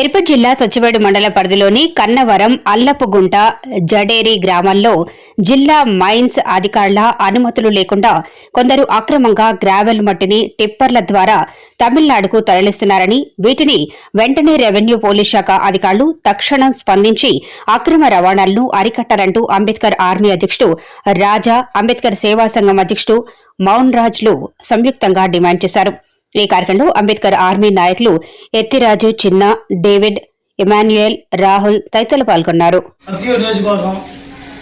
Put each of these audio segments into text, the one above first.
తిరుపతి జిల్లా సచివేడు మండల పరిధిలోని కన్నవరం అల్లపుగుంట జడేరి గ్రామాల్లో జిల్లా మైన్స్ అధికారుల అనుమతులు లేకుండా కొందరు అక్రమంగా గ్రావెల్ మట్టిని టిప్పర్ల ద్వారా తమిళనాడుకు తరలిస్తున్నారని వీటిని వెంటనే రెవెన్యూ పోలీస్ శాఖ అధికారులు తక్షణం స్పందించి అక్రమ రవాణాలను అరికట్టాలంటూ అంబేద్కర్ ఆర్మీ అధ్యక్షుడు రాజా అంబేద్కర్ సేవా సంఘం అధ్యక్షుడు మౌన్ రాజ్లు సంయుక్తంగా డిమాండ్ చేశారు. ఈ కార్యక్రమంలో అంబేద్కర్ ఆర్మీ నాయకులు ఎత్తిరాజు చిన్న డేవిడ్ ఎమాన్యుయల్ రాహుల్ తదితరులు పాల్గొన్నారు.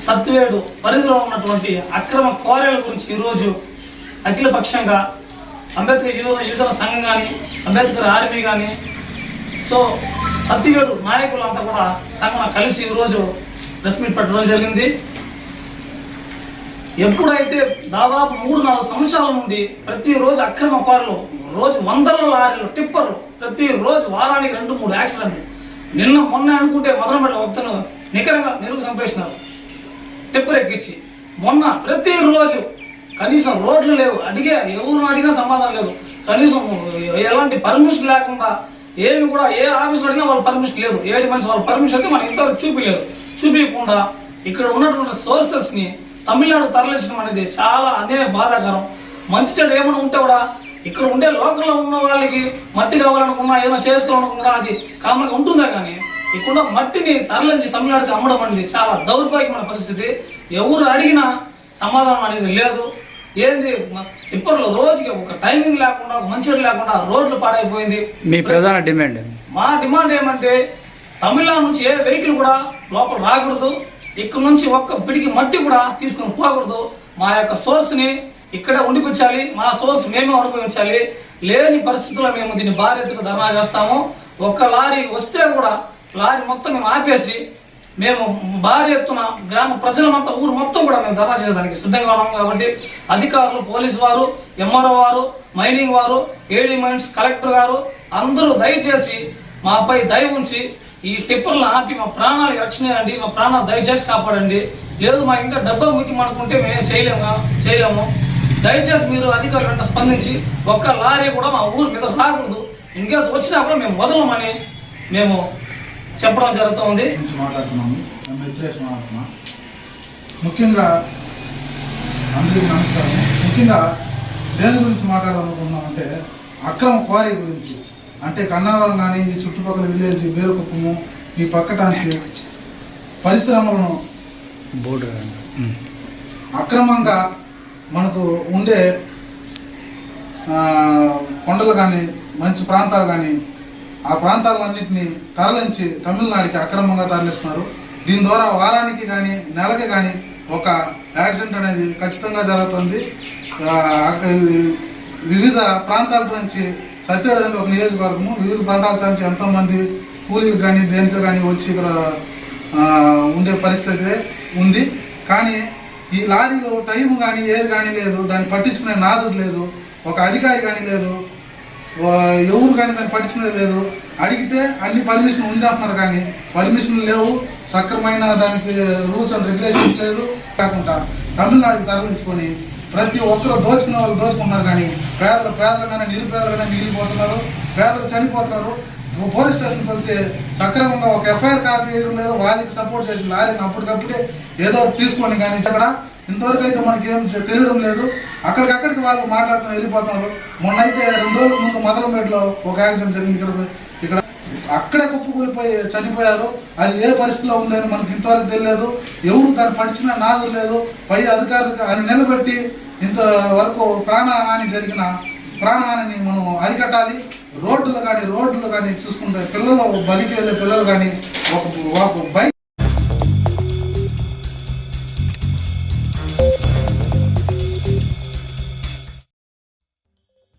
సత్యవేడు పరిధిలో ఉన్నటువంటి అక్రమ కోరేల గురించి ఈరోజు అఖిల అంబేద్కర్ యువత యువజన సంఘం కానీ అంబేద్కర్ ఆర్మీ కానీ సో సత్యవేడు నాయకులంతా కూడా సంఘం కలిసి ఈరోజు ప్రెస్ మీట్ పెట్టడం జరిగింది. ఎప్పుడైతే దాదాపు మూడు నాలుగు సంవత్సరాల నుండి ప్రతిరోజు అక్రమ కారులు రోజు వందల లారీలు టిప్పర్లు ప్రతిరోజు వారానికి రెండు మూడు యాక్సిడెంట్లు. నిన్న మొన్న అనుకుంటే మదనపల్లి వక్తను నికరంగా నిరుగు సంపేసినారు. టిప్పర్ ఎక్కించి మొన్న ప్రతిరోజు కనీసం రోడ్లు లేవు. అడిగే ఎవరు అడిగినా సమాధానం లేదు. కనీసం ఎలాంటి పర్మిషన్ లేకుండా ఏమి కూడా ఏ ఆఫీస్ అడిగినా వాళ్ళ పర్మిషన్ లేదు. ఏడు మనిషి వాళ్ళ పర్మిషన్ అయితే మనకి ఇంతవరకు చూపించలేదు. చూపించకుండా ఇక్కడ ఉన్నటువంటి సోర్సెస్ని తమిళనాడు తరలించడం అనేది చాలా అనే బాధాకరం. మంచి చెడు ఏమైనా ఉంటే కూడా ఇక్కడ ఉండే లోకల్లో ఉన్న వాళ్ళకి మట్టి కావాలనుకున్నా ఏమైనా చేసుకోవాలనుకున్నా అది కామన్గా ఉంటుందా కానీ ఇక్కడ మట్టిని తరలించి తమిళనాడుకి అమ్మడం అనేది చాలా దౌర్భాగ్యమైన పరిస్థితి. ఎవరు అడిగినా సమాధానం అనేది లేదు. ఏంది? ఇప్పట్లో రోజుకి ఒక టైమింగ్ లేకుండా ఒక మంచి లేకుండా రోడ్లు పాడైపోయింది. మీ ప్రధాన డిమాండ్? మా డిమాండ్ ఏమంటే తమిళనాడు నుంచి ఏ వెహికల్ కూడా లోపల రాకూడదు. ఇక్కడ నుంచి ఒక్క పిడికి మట్టి కూడా తీసుకొని పోకూడదు. మా యొక్క సోర్స్ని ఇక్కడే ఉండిపించాలి మా సోర్స్ మేమే అనుభవించాలి లేని పరిస్థితుల్లో మేము దీన్ని బాధ్యతకు ధర్నా చేస్తాము. ఒక్క లారీ వస్తే కూడా లారీ మొత్తం మేము ఆపేసి మేము భారీ ఎత్తున గ్రామ ప్రజలమంతా ఊరు మొత్తం కూడా మేము ధర్నా చేయడానికి సిద్ధంగా ఉన్నాం కాబట్టి అధికారులు పోలీసు వారు ఎంఆర్ఓ వారు మైనింగ్ వారు ఏడీ మైన్స్ కలెక్టర్ గారు అందరూ దయచేసి మాపై దయ ఉంచి ఈ టిప్పర్లు ఆపి మా ప్రాణాలు రక్షణండి మా ప్రాణాలు దయచేసి కాపాడండి. లేదు మా ఇంకా డబ్బా ముఖ్యం అనుకుంటే మేము చేయలేము చేయలేము. దయచేసి మీరు అధికారులు వెంట స్పందించి ఒక్క లారీ కూడా మా ఊరి మీద రాకూడదు. ఇన్ కేసు వచ్చినా కూడా మేము వదలమని మేము చెప్పడం జరుగుతుంది. మాట్లాడుతున్నాము. మేము మాట్లాడుతున్నాం. ముఖ్యంగా అందరికీ నమస్కారం. ముఖ్యంగా దేని గురించి మాట్లాడాలనుకుంటున్నామంటే అక్రమ క్వారీ గురించి. అంటే కన్నావరం కానీ ఈ చుట్టుపక్కల విలేజ్ బేరుకుప్పము ఈ పక్కటాంచి పరిశ్రమలను బోర్డు అక్రమంగా మనకు ఉండే ఆ, కొండలు కానీ మంచి ప్రాంతాలు కానీ ఆ ప్రాంతాలన్నింటినీ తరలించి తమిళనాడుకి అక్రమంగా తరలిస్తున్నారు. దీని ద్వారా వారానికి కానీ నెలకి కానీ ఒక యాక్సిడెంట్ అనేది ఖచ్చితంగా జరుగుతుంది. వివిధ ప్రాంతాల నుంచి సత్యవేడ ఒక నియోజకవర్గము వివిధ ప్రాంతాల నుంచి ఎంతోమంది కూలీలు కానీ దేనికో కానీ వచ్చి ఇక్కడ ఉండే పరిస్థితి ఉంది. కానీ ఈ లారీలో టైం కానీ ఏది కానీ లేదు. దాన్ని పట్టించుకునే నాదుడు లేదు. ఒక అధికారి కానీ లేదు. ఎవరు కానీ దాన్ని పట్టించుకునేది లేదు. అడిగితే అన్ని పర్మిషన్ ఉంది అంటున్నారు కానీ పర్మిషన్ లేవు. సక్రమైన దానికి రూల్స్ అండ్ రెగ్యులేషన్స్ లేదు. కాకుండా తమిళనాడుకి తరలించుకొని ప్రతి ఒక్కరు దోచుకున్న వాళ్ళు దోచుకున్నారు కానీ పేదలు పేదలుగానే నిరుపేదలుగానే కానీ మిగిలిపోతున్నారు పేదలు చనిపోతున్నారు. పోలీస్ స్టేషన్కి వెళ్తే సక్రమంగా ఒక ఎఫ్ఐఆర్ కాపీ వేయడం లేదు. వాళ్ళకి సపోర్ట్ చేసి లారీని అప్పటికప్పుడే ఏదో తీసుకోండి కానీ అక్కడ ఇంతవరకు అయితే మనకి ఏం తెలియడం లేదు. అక్కడికక్కడికి వాళ్ళు మాట్లాడుకుని వెళ్ళిపోతున్నారు. మొన్న అయితే రెండు రోజుల ముందు మదరంపేటలో ఒక యాక్సిడెంట్ జరిగింది. ఇక్కడ ఇక్కడ అక్కడే కుప్పకూలిపోయి చనిపోయారు. అది ఏ పరిస్థితిలో ఉందని మనకి ఇంతవరకు తెలియలేదు. ఎవరు దాన్ని పడిచిన నాదు లేదు. పై అధికారులు అది నిలబెట్టి ఇంతవరకు ప్రాణహాని జరిగిన ప్రాణహానిని మనం అరికట్టాలి. రోడ్లు కానీ రోడ్లు కానీ చూసుకుంటే పిల్లలు బలికి వెళ్ళే పిల్లలు కానీ ఒక ఒక బైక్